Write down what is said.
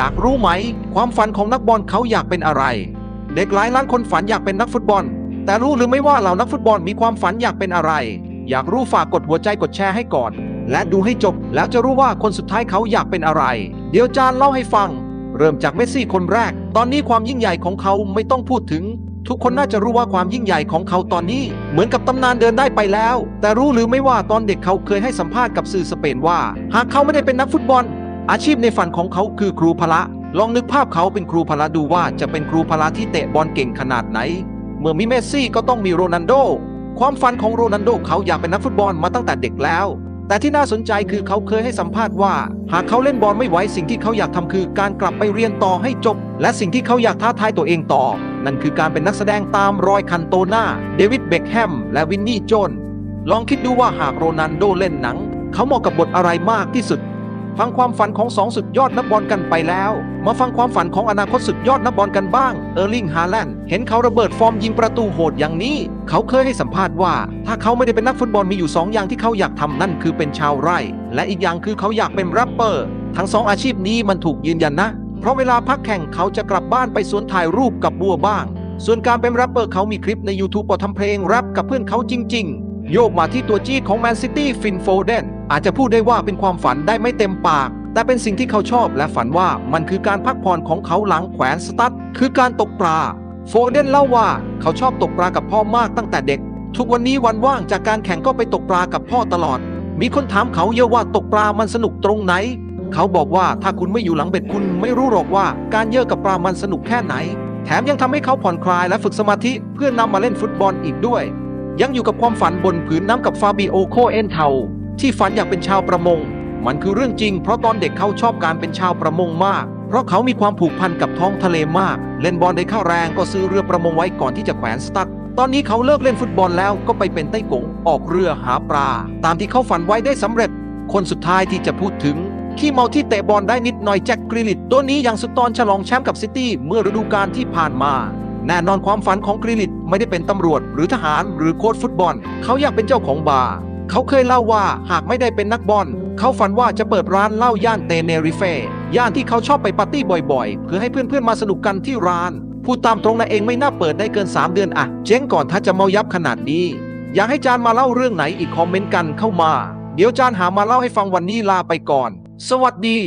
อยากรู้ไหม ความฝันของนักบอลเขาอยากเป็นอะไร เด็กหลายล้านคนฝันอยากเป็นนักฟุตบอล แต่รู้หรือไม่ว่าเหล่านักฟุตบอลมีความฝันอยากเป็นอะไร อยากรู้ฝากกดหัวใจกดแชร์ให้ก่อน และดูให้จบแล้วจะรู้ว่าคนสุดท้ายเขาอยากเป็นอะไร เดี๋ยวจานเล่าให้ฟัง เริ่มจากเมสซี่คนแรก ตอนนี้ความยิ่งใหญ่ของเขาไม่ต้องพูดถึง ทุกคนน่าจะรู้ว่าความยิ่งใหญ่ของเขาตอนนี้ เหมือนกับตำนานเดินได้ไปแล้ว แต่รู้หรือไม่ว่าตอนเด็กเขาเคยให้สัมภาษณ์กับสื่อสเปนว่า หากเขาไม่ได้เป็นนักฟุตบอล อาชีพในฝันของเขาคือครูพละ ลองนึกภาพเขาเป็นครูพละดูว่าจะเป็นครูพละที่เตะบอลเก่งขนาดไหน เมื่อมีเมสซี่ก็ต้องมีโรนัลโด ความฝันของโรนัลโดเขาอยากเป็นนักฟุตบอลมาตั้งแต่เด็กแล้ว แต่ที่น่าสนใจคือเขาเคยให้สัมภาษณ์ว่า หากเขาเล่นบอลไม่ไหวสิ่งที่เขาอยากทำคือการกลับไปเรียนต่อให้จบ และสิ่งที่เขาอยากท้าทายตัวเองต่อ นั่นคือการเป็นนักแสดงตามรอยคันโตนาเดวิดเบคแฮมและวินนี่โจนลองคิดดูว่าหากโรนัลโดเล่นหนัง เขาเหมาะกับบทอะไรมากที่สุด ฟังความฝันของสองสุดยอดนักบอลกันไปแล้ว มาฟังความฝันของอนาคตสุดยอดนักบอลกันบ้าง เออร์ลิง ฮาแลนด์ เห็นเขาระเบิดฟอร์มยิงประตูโหดอย่างนี้ เขาเคยให้สัมภาษณ์ว่า ถ้าเขาไม่ได้เป็นนักฟุตบอลมีอยู่สองอย่างที่เขาอยากทำนั่นคือเป็นชาวไร่ และอีกอย่างคือเขาอยากเป็นแรปเปอร์ ทั้งสองอาชีพนี้มันถูกยืนยันนะ เพราะเวลาพักแข่งเขาจะกลับบ้านไปสวนถ่ายรูปกับบัวบ้าง ส่วนการเป็นแรปเปอร์เขามีคลิปใน YouTube ปอทำเพลงแรปกับเพื่อนเขาจริง ๆ โยกมาที่ตัวจี้ของแมนซิตี้ฟินโฟเดนอาจจะพูดได้ว่าเป็นความฝันได้ไม่เต็มปาก แต่เป็นสิ่งที่เขาชอบและฝันว่ามันคือการพักผ่อนของเขาหลังแขวนสตั๊ดคือการตกปลา โฟเดนเล่าว่าเขาชอบตกปลากับพ่อมากตั้งแต่เด็ก ทุกวันนี้วันว่างจากการแข่งก็ไปตกปลากับพ่อตลอด มีคนถามเขาเยอะว่าตกปลามันสนุกตรงไหน เขาบอกว่าถ้าคุณไม่อยู่หลังเบ็ดคุณไม่รู้หรอกว่าการเยอะกับปลามันสนุกแค่ไหน แถมยังทำให้เขาผ่อนคลายและฝึกสมาธิเพื่อนำมาเล่นฟุตบอลอีกด้วย ยังอยู่กับความฝันบนผืนน้ำกับฟาบิโอโคเอนเทาที่ฝันอยากเป็นชาวประมง มันคือเรื่องจริง เพราะตอนเด็กเขาชอบการเป็นชาวประมงมาก เพราะเขามีความผูกพันกับท้องทะเลมาก เล่นบอลได้เข้าแรงก็ซื้อเรือประมงไว้ก่อนที่จะแขวนสตั๊กตอนนี้เขาเลิกเล่นฟุตบอลแล้วก็ไปเป็นไต้กงออกเรือหาปลา ตามที่เขาฝันไว้ได้สำเร็จ คนสุดท้ายที่จะพูดถึงขี้เมาที่เตะบอลได้นิดหน่อยแจ็คกริลิตตัวนี้ยังสุดตอนฉลองแชมป์กับซิตี้เมื่อฤดูกาลที่ผ่านมา แน่นอนความฝันของกริลิตไม่ได้เป็นตำรวจ หรือทหารหรือโค้ชฟุตบอล เขาอยากเป็นเจ้าของบาร์เขาเคยเล่าว่าหากไม่ได้เป็นนักบอล เขาฝันว่าจะเปิดร้านเหล้าย่านเตเนริเฟย่านที่เขาชอบไปปาร์ตี้บ่อยๆ เพื่อให้เพื่อนๆมาสนุกกันที่ร้านพูดตามตรงนะเองไม่น่าเปิดได้เกิน 3 เดือนอะเจ๊งก่อนถ้าจะเมายับขนาดนี้ อยากให้จานมาเล่าเรื่องไหนอีกคอมเมนต์กันเข้ามา เดี๋ยวจานหามาเล่าให้ฟังวันนี้ลาไปก่อน สวัสดี